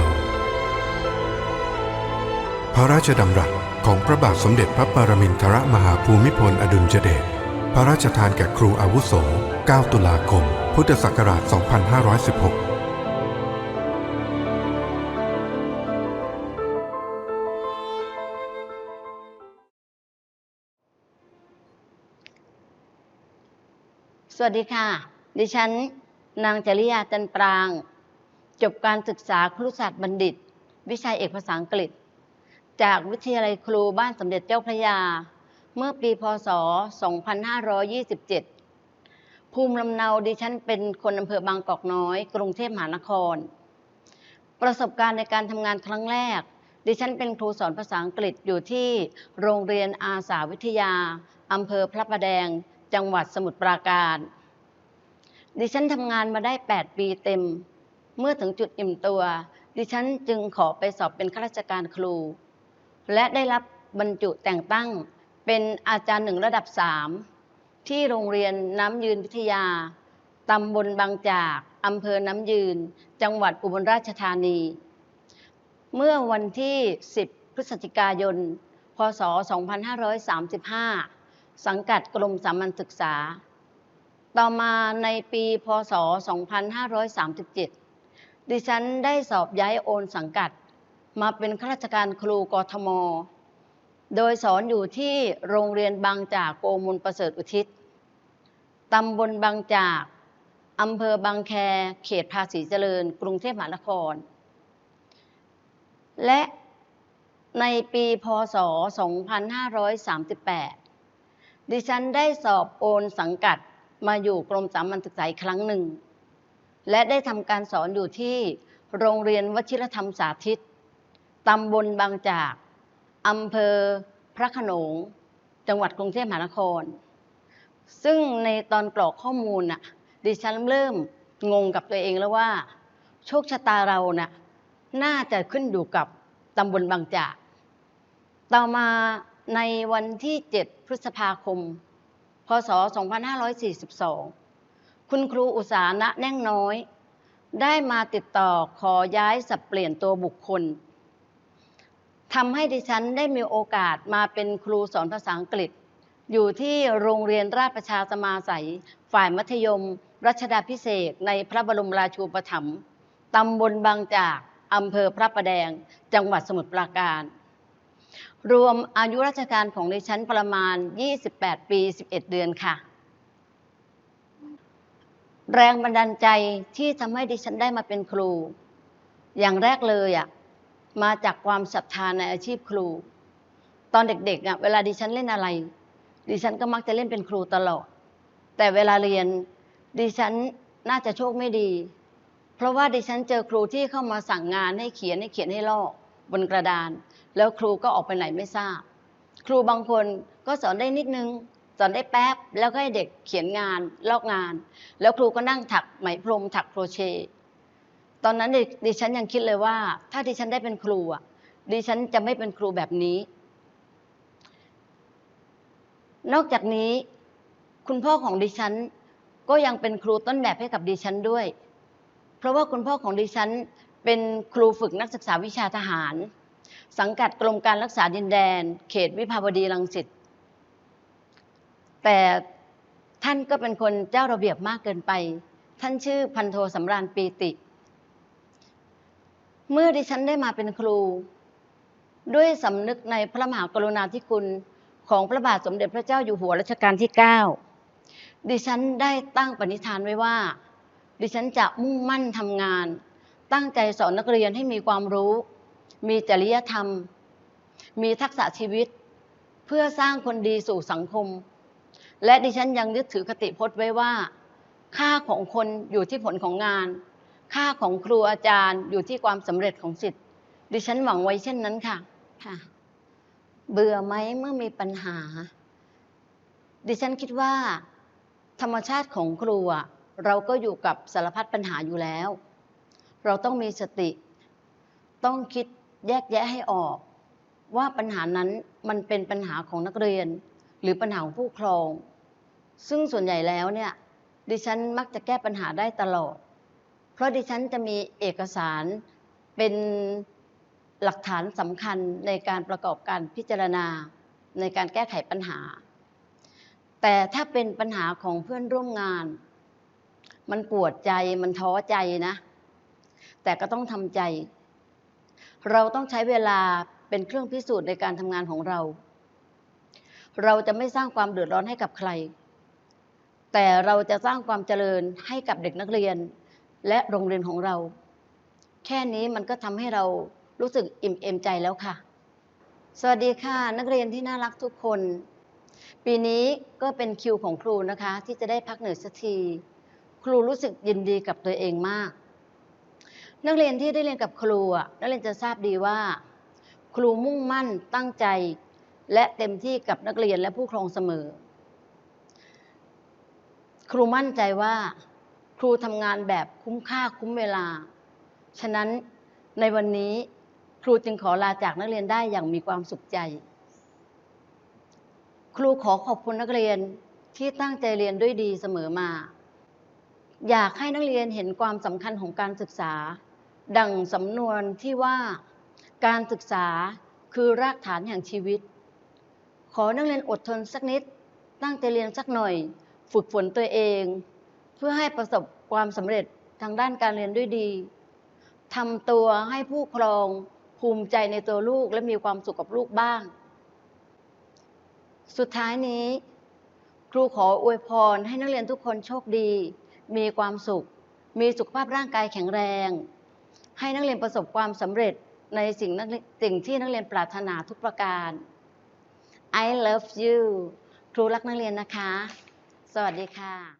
ว พระราชดำรัสของพระบาทสมเด็จพระปรมินทรมหาภูมิพลอดุลยเดช พระราชทานแก่ครูอาวุโส 9 ตุลาคม พุทธศักราช 2516สวัสดีค่ะ ดิฉัน นางจริยาจันปราง จบการศึกษาครุศาสตร์บัณฑิต วิชาเอกภาษาอังกฤษ จากวิทยาลัยครูบ้านสมเด็จเจ้าพระยา เมื่อปีพศ 2527 ภูมิลำเนาดิฉันเป็นคนอำเภอบางกอกน้อย กรุงเทพมหานคร ประสบการณ์ในการทำงานครั้งแรก ดิฉันเป็นครูสอนภาษาอังกฤษอยู่ที่โรงเรียนอาสาวิทยาอำเภอพระประแดง จังหวัดสมุทรปราการ ดิฉันทำงานมาได้ 8 ปีเต็ม เมื่อถึงจุดอิ่มตัว ดิฉันจึงขอไปสอบเป็นข้าราชการครู และได้รับบรรจุแต่งตั้งเป็นอาจารย์หนึ่งระดับ3ที่โรงเรียนน้ำยืนวิทยา ตำบลบางจากอำเภอน้ำยืน จังหวัดอุบลราชธานี เมื่อวันที่ 10 พฤศจิกายน พศ 2535 สังกัดกรมสามัญศึกษา ต่อมาในปี พศ 2537 ดิฉันได้สอบย้ายโอนสังกัด มาเป็นข้าราชการครูกทม โดยสอนอยู่ที่โรงเรียนบางจากโกมลประเสริฐอุทิศ ตำบลบางจากอำเภอบางแค เขตภาษีเจริญ กรุงเทพมหานคร และในปีพศ 2538 ดิฉันได้สอบโอนสังกัดมาอยู่กรมสามัญศึกษาอีกครั้งหนึ่ง และได้ทำการสอนอยู่ที่โรงเรียนวชิรธรรมสาธิต ตำบลบางจากอำเภอพระขนง จังหวัดกรุงเทพมหานคร ซึ่งในตอนกรอกข้อมูลน่ะ ดิฉันเริ่มงงกับตัวเองแล้วว่า โชคชะตาเราน่ะ น่าจะขึ้นอยู่กับตำบลบางจาก ต่อมาในวันที่ 7 พฤษภาคม พศ 2542 คุณครูอุสานะแน่งน้อย ได้มาติดต่อขอย้ายสับเปลี่ยนตัวบุคคล ทำให้ดิฉันได้มีโอกาสมาเป็นครูสอนภาษาอังกฤษ อยู่ที่โรงเรียนราชประชาสมาสัย ฝ่ายมัธยม รัชดาพิเศษในพระบรมราชูปถัมภ์ตำบลบางจากอำเภอพระประแดง จังหวัดสมุทรปราการ รวมอายุราชการของดิฉันประมาณ 28 ปี 11 เดือนค่ะ แรงบันดาลใจที่ทำให้ดิฉันได้มาเป็นครู อย่างแรกเลยอะ มาจากความศรัทธาในอาชีพครู ตอนเด็กๆอะเวลาดิฉันเล่นอะไร ดิฉันก็มักจะเล่นเป็นครูตลอด แต่เวลาเรียนดิฉันน่าจะโชคไม่ดี เพราะว่าดิฉันเจอครูที่เข้ามาสั่งงานให้เขียนให้เขียนให้ลอก บนกระดาน แล้วครูก็ออกไปไหนไม่ทราบ ครูบางคนก็สอนได้นิดนึงสอนได้แป๊บแล้วก็ให้เด็กเขียนงานลอกงาน แล้วครูก็นั่งถักไหมพรมถักโครเชต์ ตอนนั้นดิดิฉันยังคิดเลยว่า ถ้าดิฉันได้เป็นครูอะดิฉันจะไม่เป็นครูแบบนี้ นอกจากนี้ คุณพ่อของดิฉัน ก็ยังเป็นครูต้นแบบให้กับดิฉันด้วย เพราะว่าคุณพ่อของดิฉัน เป็นครูฝึกนักศึกษาวิชาทหาร สังกัดกรมการรักษาดินแดน เขตวิภาวดีรังสิตแต่ท่านก็เป็นคนเจ้าระเบียบมากเกินไป ท่านชื่อพันโทสำราญปีติ เมื่อดิฉันได้มาเป็นครู ด้วยสำนึกในพระมหากรุณาธิคุณของพระบาทสมเด็จพระเจ้าอยู่หัวรัชกาลที่ 9 ดิฉันได้ตั้งปณิธานไว้ว่า ดิฉันจะมุ่งมั่นทำงาน ตั้งใจสอนนักเรียนให้มีความรู้ มีจริยธรรม มีทักษะชีวิต เพื่อสร้างคนดีสู่สังคม และดิฉันยังยึดถือคติพจน์ไว้ว่า ค่าของคนอยู่ที่ผลของงาน ค่าของครูอาจารย์อยู่ที่ความสำเร็จของสิทธิ์ดิฉันหวังไว้เช่นนั้นค่ะค่ะ เบื่อไหมเมื่อมีปัญหา ดิฉันคิดว่า ธรรมชาติของครูอะเราก็อยู่กับสารพัดปัญหาอยู่แล้ว เราต้องมีสติ ต้องคิดแยกแยะให้ออก ว่าปัญหานั้นมันเป็นปัญหาของนักเรียน หรือปัญหาของผู้ปกครอง ซึ่งส่วนใหญ่แล้วเนี่ย ดิฉันมักจะแก้ปัญหาได้ตลอดเพ ราะดิฉันจะมีเอกสารเป็นหลักฐานสำคัญในการประกอบการพิจารณาในการแก้ไขปัญหา แต่ถ้าเป็นปัญหาของเพื่อนร่วมงาน มันปวดใจมันท้อใจนะ แต่ก็ต้องทำใจ เราต้องใช้เวลาเป็นเครื่องพิสูจน์ในการทำงานของเรา เราจะไม่สร้างความเดือดร้อนให้กับใคร แต่เราจะสร้างความเจริญให้กับเด็กนักเรียน และโรงเรียนของเรา แค่นี้มันก็ทำให้เรารู้สึกอิ่มเอมใจแล้วค่ะ สวัสดีค่ะ นักเรียนที่น่ารักทุกคน ปีนี้ก็เป็นคิวของครูนะคะ ที่จะได้พักเหนื่อยสักที ครูรู้สึกยินดีกับตัวเองมาก นักเรียนที่ได้เรียนกับครูนักเรียนจะทราบดีว่า ครูมุ่งมั่นตั้งใจ และเต็มที่กับนักเรียนและผู้ปกครองเสมอ ครูมั่นใจว่า ครูทำงานแบบคุ้มค่าคุ้มเวลา ฉะนั้นในวันนี้ครูจึงขอลาจากนักเรียนได้อย่างมีความสุขใจ ครูขอขอบคุณนักเรียนที่ตั้งใจเรียนด้วยดีเสมอมา อยากให้นักเรียนเห็นความสำคัญของการศึกษา ดังสำนวนที่ว่า การศึกษาคือรากฐานแห่งชีวิต ขอนักเรียนอดทนสักนิด ตั้งใจเรียนสักหน่อย ฝึกฝนตัวเอง พื่อให้ประสบความสำเร็จทางด้านการเรียนด้วยดีทำตัวให้ผู้ครองภูมิใจในตัวลูกและมีความสุขกับลูกบ้าง สุดท้ายนี้ ครูขออวยพรให้นักเรียนทุกคนโชคดี มีความสุข มีสุขภาพร่างกายแข็งแรง ให้นักเรียนประสบความสำเร็จในสิ่งนักเรียนสิ่งที่นักเรียนปรารถนาทุกประการ I love you ครูรักนักเรียนนะคะ สวัสดีค่ะ